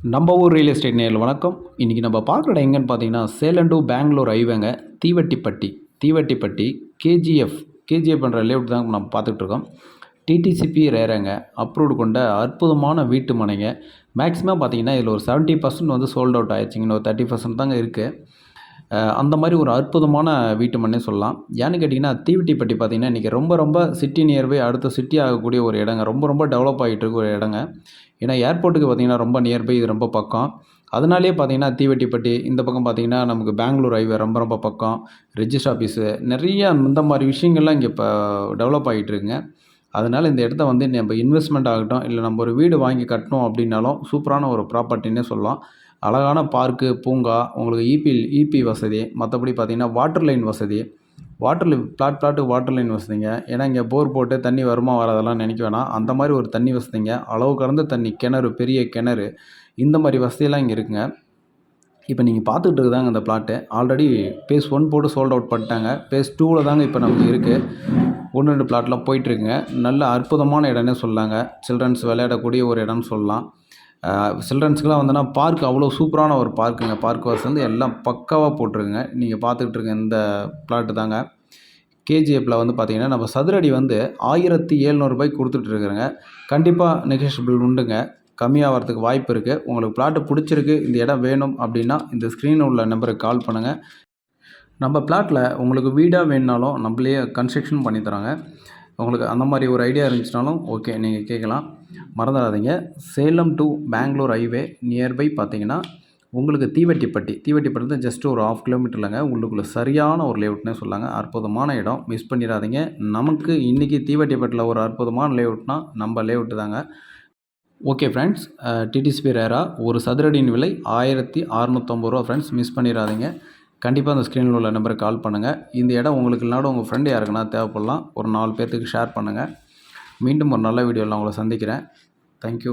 நம்ம ஊர் real estate நேரில் வணக்கம். இன்றைக்கி நம்ம பார்க்குற இடம் எங்கன்னு பார்த்தீங்கன்னா சேலம் டு பெங்களூர் ஐவேங்க தீவட்டிப்பட்டி. தீவட்டிப்பட்டி கேஜிஎஃப் கேஜிஎஃப் பண்ணுற லேவுட் தான் நம்ம பார்த்துட்டு இருக்கோம். டிடிசிபி ரேரங்க அப்ரூவ்டு கொண்ட அற்புதமான வீட்டு மனைங்க. மேக்ஸிமம் பார்த்தீங்கன்னா இதில் ஒரு செவன்ட்டி பர்சன்ட் வந்து சோல்ட் அவுட் ஆயிடுச்சிங்க. ஒரு தேர்ட்டி பர்சன்ட் தாங்க இருக்குது அந்த மாதிரி ஒரு அற்புதமான வீட்டு மண்ணே சொல்லலாம். ஏன்னு கேட்டிங்கன்னா தீவட்டிப்பட்டி பார்த்திங்கன்னா இன்றைக்கி ரொம்ப ரொம்ப சிட்டி நியர்பை அடுத்த சிட்டி ஆகக்கூடிய ஒரு இடங்க. ரொம்ப ரொம்ப டெவலப் ஆகிட்டு இருக்க ஒரு இடங்க. ஏன்னா ஏர்போர்ட்டுக்கு பார்த்தீங்கன்னா ரொம்ப நியர்பை இது ரொம்ப பக்கம். அதனாலேயே பார்த்தீங்கன்னா தீவட்டிப்பட்டி இந்த பக்கம் பார்த்தீங்கன்னா நமக்கு பெங்களூர் ஹைவே ரொம்ப ரொம்ப பக்கம். ரெஜிஸ்டர் ஆஃபீஸு நிறைய இந்த மாதிரி விஷயங்கள்லாம் இங்கே இப்போ டெவலப் ஆகிட்டு இருக்குங்க. அதனால் இந்த இடத்த வந்து நம்ம இன்வெஸ்ட்மெண்ட் ஆகட்டும் இல்லை நம்ம ஒரு வீடு வாங்கி கட்டணும் அப்படின்னாலும் சூப்பரான ஒரு ப்ராப்பர்ட்டின்னே சொல்லலாம். அழகான பார்க்கு பூங்கா உங்களுக்கு இபி இபி வசதி. மற்றபடி பார்த்தீங்கன்னா வாட்டர் லைன் வசதி. வாட்டர் பிளாட் பிளாட்டுக்கு வாட்டர் லைன் வசதிங்க. ஏன்னா இங்கே போர் போட்டு தண்ணி வருமா வராதெல்லாம் நினைக்க வேணாம். அந்த மாதிரி ஒரு தண்ணி வசதிங்க. அளவு கடந்த தண்ணி கிணறு பெரிய கிணறு. இந்த மாதிரி வசதியெல்லாம் இங்கே இருக்குங்க. இப்போ நீங்கள் பார்த்துட்டு இருக்குதாங்க இந்த பிளாட்டு ஆல்ரெடி பேஸ் ஒன் போட்டு சோல்ட் அவுட் பண்ணிட்டாங்க. பேஸ் டூவில் தாங்க இப்போ நமக்கு இருக்குது ஒன்று ரெண்டு பிளாட்லாம் போயிட்டுருக்குங்க நல்ல அற்புதமான இடம்னே சொல்லலாங்க. சில்ட்ரன்ஸ் விளையாடக்கூடிய ஒரு இடம்னு சொல்லலாம். சில்ட்ரன்ஸுக்குலாம் வந்தோன்னா பார்க் அவ்வளோ சூப்பரான ஒரு பார்க்குங்க. பார்க் வசதி வந்து எல்லாம் பக்காவாக போட்டிருக்குங்க. நீங்கள் பார்த்துக்கிட்டு இருக்க இந்த பிளாட்டு தாங்க. கேஜிஎஃப்பில் வந்து பார்த்தீங்கன்னா நம்ம சதுரடி வந்து ஆயிரத்தி எழுநூறுபாய்க்கு கொடுத்துட்ருக்குறேங்க கண்டிப்பாக நெகோஷியபிள் உண்டுங்க. கம்மியாகிறதுக்கு வாய்ப்பு இருக்குது உங்களுக்கு பிளாட்டு பிடிச்சிருக்கு இந்த இடம் வேணும் அப்படின்னா இந்த ஸ்க்ரீனில் உள்ள நம்பருக்கு கால் பண்ணுங்கள் நம்ம பிளாட்டில் உங்களுக்கு வீடாக வேணுனாலும் நம்மளே கன்ஸ்ட்ரக்ஷன் பண்ணி தராங்க. உங்களுக்கு அந்த மாதிரி ஒரு ஐடியா இருந்துச்சுனாலும் ஓகே நீங்கள் கேட்கலாம் மறந்துடாதீங்க. Salem to Bangalore highway nearby பார்த்தீங்கன்னா உங்களுக்கு தீவட்டிப்பட்டி தீவட்டிப்பட்டி தான் ஜஸ்ட் ஒரு ஆஃப் கிலோமீட்டர்லங்க உங்களுக்குள்ள சரியான ஒரு லேஅவுட்னே சொல்லாங்க. அற்புதமான இடம். மிஸ் பண்ணிடாதீங்க. நமக்கு இன்றைக்கி தீவட்டிப்பட்டியில் ஒரு அற்புதமான லேவுட்னால் நம்ம லேஅவுட்டு தாங்க. ஓகே ஃப்ரெண்ட்ஸ் டிடிசிபி ரேரா ஒரு சதுரடியின் விலை ஆயிரத்தி அறநூற்றம்பது ரூபா ஃப்ரெண்ட்ஸ் மிஸ் பண்ணிடாதீங்க. கண்டிப்பாக அந்த ஸ்க்ரீனில் உள்ள நம்பருக்கு கால் பண்ணுங்கள் இந்த இடம் உங்களுக்கு இல்லாட உங்கள் ஃப்ரெண்டு யாருக்குன்னா தேவைப்படலாம். ஒரு நாலு பேர்த்துக்கு ஷேர் பண்ணுங்கள் மீண்டும் ஒரு நல்ல வீடியோவில் உங்களை சந்திக்கிறேன். தேங்க்யூ